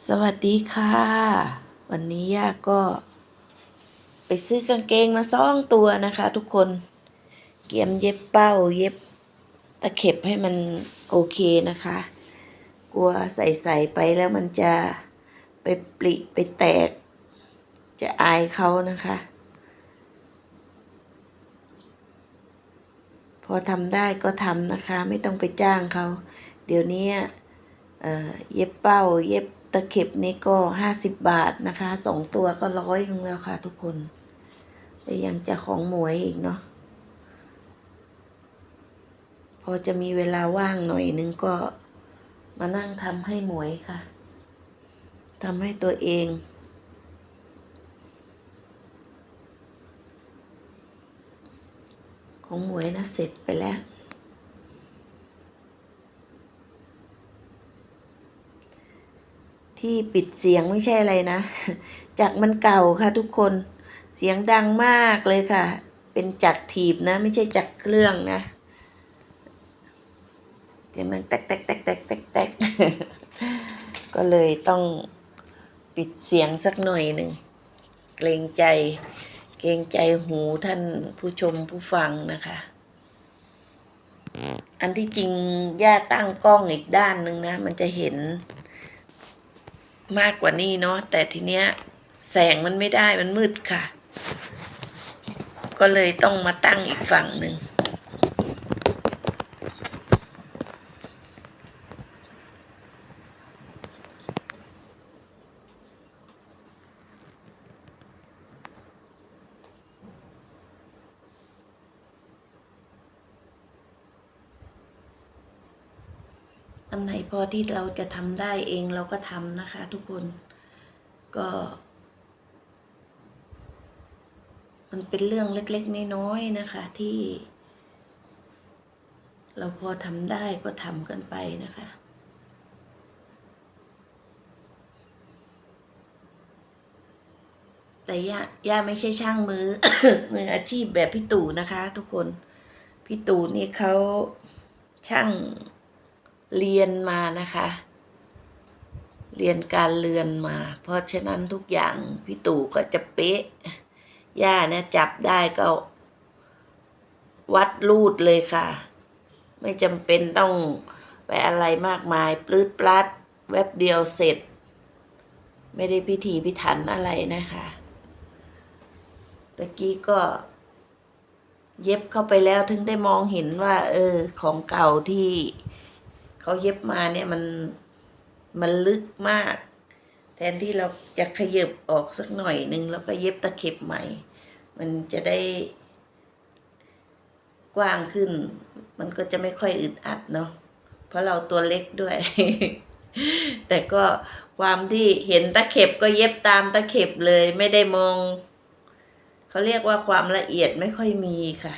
สวัสดีค่ะ วันนี้ย่าก็ ไปซื้อกางเกงมาซ่องตัวนะคะทุกคน เกียมเย็บเป้าเย็บตะเข็บให้มันโอเคนะคะ กลัวใส่ใส่ไปแล้วมันจะไปปลิไปแตก จะอายเขานะคะ พอทำได้ก็ทำนะคะ ไม่ต้องไปจ้างเขา เดี๋ยวนี้เออเย็บเป้าเย็บ ตะเข็บนี่ก็ห้าสิบบาทนะคะสองตัวก็ร้อยนึงแล้วค่ะทุกคนแต่ยังจะของหมวยอีกเนาะพอจะมีเวลาว่างหน่อยนึงก็มานั่งทำให้หมวยค่ะทำให้ตัวเองของหมวยนะเสร็จไปแล้ว ที่ปิดเสียงไม่ใช่อะไรนะ จากมันเก่าค่ะทุกคนเสียงดังมากเลยค่ะ เป็นจักรถีบนะ ไม่ใช่จักรเครื่องนะเสียงมันแตกแตกแตกแตกแตกแตกก็เลยต้องปิดเสียงสักหน่อยหนึ่งเกรงใจ เกรงใจหูท่านผู้ชมผู้ฟังนะคะ อันที่จริงย่าตั้งกล้องอีกด้านหนึ่งนะ มันจะเห็น มากกว่านี้เนาะแต่ทีเนี้ยแสงมันไม่ได้มันมืดค่ะ ก็เลยต้องมาตั้งอีกฝั่งหนึ่ง อันไหนพอที่เราจะทำได้เองเราก็ทำนะคะ ทุกคนก็ มันเป็นเรื่องเล็กๆน้อยๆนะคะ ที่ เราพอทำได้ก็ทำกันไปนะคะแต่ย่าย่าไม่ใช่ช่างมือมืออาชีพแบบพี่ตู่นะคะ ทุกคน พี่ตู่นี่เขาช่าง เรียนมานะคะ เรียนการเรือนมา เพราะฉะนั้นทุกอย่างพี่ตู่ก็จะเป๊ะ ย่าเนี่ยจับได้ก็วัดรูดเลยค่ะ ไม่จำเป็นต้องไปอะไรมากมาย ปลื้ดปลัดแวบเดียวเสร็จ ไม่ได้พิธีพิถันอะไรนะคะตะกี้ก็ เย็บเข้าไปแล้วถึงได้มองเห็นว่า เออ ของเก่าที่ เขาเย็บมาเนี่ยมันมันลึกมาก แทนที่เราจะขยับออกสักหน่อยหนึ่งแล้วก็เย็บตะเข็บใหม่ มันจะได้กว้างขึ้น มันก็จะไม่ค่อยอึดอัดเนาะเพราะเราตัวเล็กด้วย แต่ก็ความที่เห็นตะเข็บก็เย็บตามตะเข็บเลยไม่ได้มอง เขาเรียกว่าความละเอียดไม่ค่อยมีค่ะ